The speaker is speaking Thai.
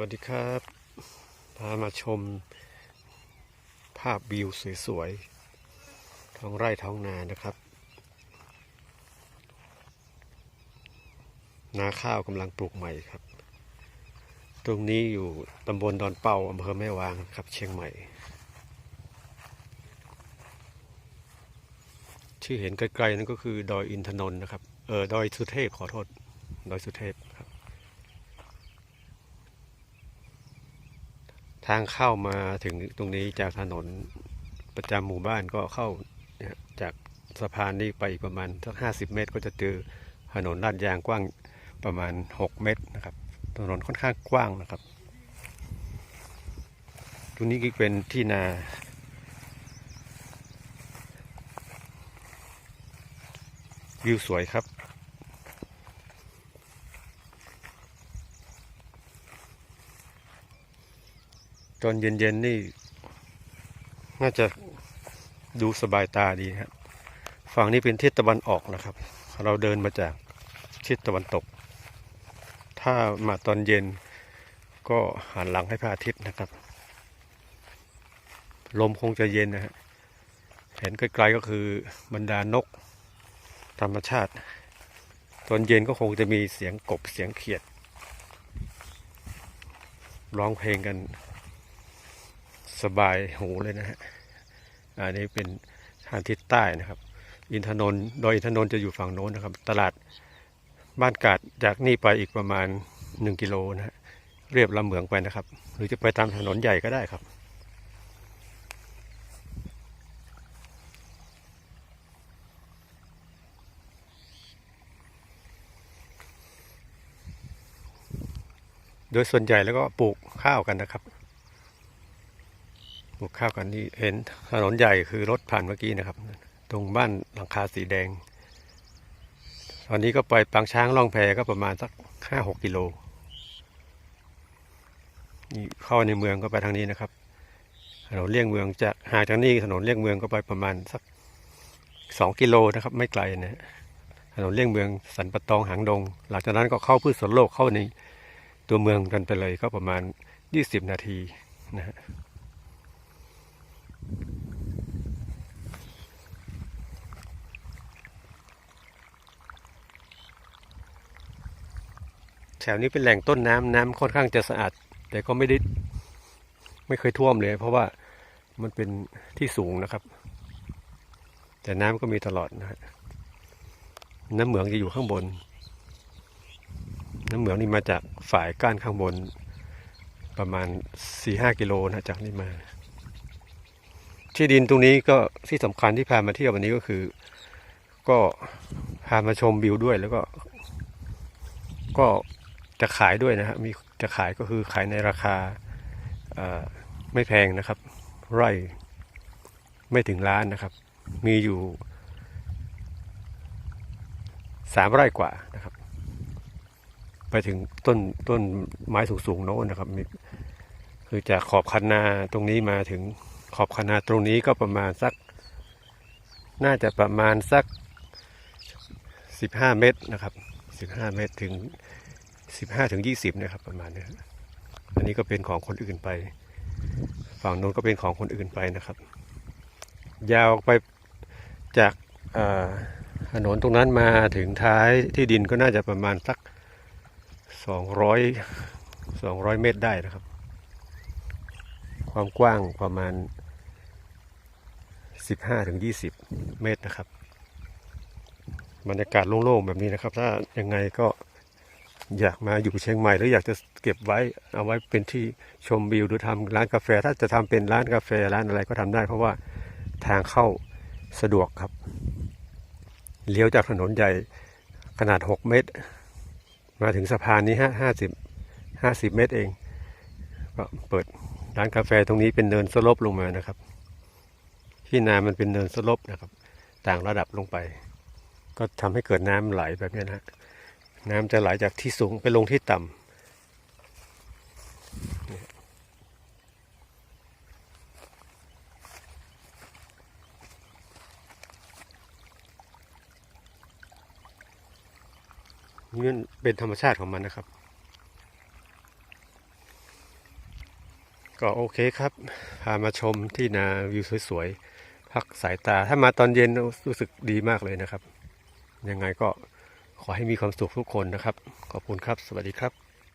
วัสดีครับ พามาชม ภาพวิวสวยๆ ท้องไร่ท้องนานะครับ นาข้าวกำลังปลูกใหม่ครับ ตรงนี้อยู่ตำบลดอนเป่าอำเภอแม่วางครับ เชียงใหม่ ที่เห็นไกลๆนั่นก็คือดอยอินทนนท์นะครับ เออ ดอยสุเทพขอโทษ ดอยสุเทพครับ ทางเข้ามาถึงตรงนี้จากถนนประจำหมู่บ้านก็เข้าจากสะพานนี้ไปอีกประมาณสักห้าสิบเมตร ก็จะเจอถนนลาดยางกว้างประมาณหกเมตรนะครับ ถนนค่อนข้างกว้างนะครับ ตรงนี้ก็เป็นที่นาวิวสวยครับ อนเย็นๆนี่ น่าจะดูสบายตาดีครับ ฝั่งนี้เป็นทิศตะวันออกนะครับ เราเดินมาจากทิศตะวันตก ถ้ามาตอนเย็นก็หันหลังให้พระอาทิตย์นะครับ ลมคงจะเย็นนะฮะเห็นไกลๆก็คือบรรดานกธรรมชาติ ตอนเย็นก็คงจะมีเสียงกบเสียงเขียดร้องเพลงกัน สบายหูเลยนะฮะ อันนี้เป็นทางทิศใต้นะครับ อินทนนท์โดยอินทนนท์จะอยู่ฝั่งโน้นนะครับ ตลาดบ้านกาดจากนี่ไปอีกประมาณหนึ่งกิโลนะฮะ เรียบลำเหมืองไปนะครับ หรือจะไปตามถนนใหญ่ก็ได้ครับโดยส่วนใหญ่แล้วก็ปลูกข้าวกันนะครับ ปลูกข้าวกันนี่เห็นถนนใหญ่คือรถผ่านเมื่อกี้นะครับ ตรงบ้านหลังคาสีแดง ตอนนี้ก็ไปปางช้างล่องแพก็ประมาณสักห้าหกกิโลนี่เข้าในเมืองก็ไปทางนี้นะครับ ถนนเลี่ยงเมืองจากห่างจากนี้ถนนเลี่ยงเมืองก็ไปประมาณสักสองกิโลนะครับ ไม่ไกลนะฮะถนนเลี่ยงเมืองสันปะตองหางดง หลังจากนั้นก็เข้าพืชสวนโลกเข้าในตัวเมืองกันไปเลยก็ประมาณยี่สิบนาทีนะฮะ แถวนี้เป็นแหล่งต้นน้ำน้ำค่อนข้างจะสะอาด แต่ก็ไม่ได้ไม่เคยท่วมเลย เพราะว่ามันเป็นที่สูงนะครับ แต่น้ำก็มีตลอดนะฮะน้ำเหมืองจะอยู่ข้างบน น้ำเหมืองนี่มาจากฝ่ายก้านข้างบน ประมาณสี่ห้ากิโลนะจากนี่มา ที่ดินตรงนี้ก็ที่สำคัญที่พามาเที่ยววันนี้ก็คือ ก็พามาชมวิวด้วยแล้วก็ ก็จะขายด้วยนะฮะมีจะขายก็คือขายในราคาไม่แพงนะครับ ไร่ไม่ถึงล้านนะครับ มีอยู่สามไร่กว่านะครับ ไปถึงต้นต้นไม้สูงๆโน้นนะครับ คือจากขอบคันนาตรงนี้มาถึง ขอบคันนาตรงนี้ก็ประมาณสัก น่าจะประมาณสักสิบห้าเมตรนะครับสิบห้าเมตรถึงสิบห้าถึงยี่สิบนะครับประมาณนี้อันนี้ก็เป็นของคนอื่นไป ฝั่งโน้นก็เป็นของคนอื่นไปนะครับ ยาวไปจากถนนตรงนั้นมาถึงท้ายที่ดินก็น่าจะประมาณสักสองร้อยสองร้อยเมตรได้นะครับ ความกว้างประมาณสิบห้าถึงยี่สิบเมตรนะครับ บรรยากาศโล่งๆแบบนี้นะครับ ถ้ายังไงก็อยากมาอยู่เชียงใหม่หรืออยากจะเก็บไว้เอาไว้เป็นที่ชมวิวหรือทำร้านกาแฟ ถ้าจะทำเป็นร้านกาแฟร้านอะไรก็ทำได้ เพราะว่าทางเข้าสะดวกครับ เลี้ยวจากถนนใหญ่ขนาด 6 เมตร มาถึงสะพานนี้ห้าสิบห้าสิบเมตรเอง ก็เปิด ร้านกาแฟตรงนี้เป็นเนินสลบลงมานะครับ ที่นามันเป็นเนินสลบนะครับ ต่างระดับลงไป ก็ทำให้เกิดน้ำไหลแบบนี้นะน้ำจะไหลจากที่สูงไปลงที่ต่ำนี่มันเป็นธรรมชาติของมันนะครับ ก็โอเคครับ พามาชมที่นาวิวสวยๆ พักสายตา ถ้ามาตอนเย็นรู้สึกดีมากเลยนะครับ ยังไงก็ขอให้มีความสุขทุกคนนะครับ ขอบคุณครับ สวัสดีครับ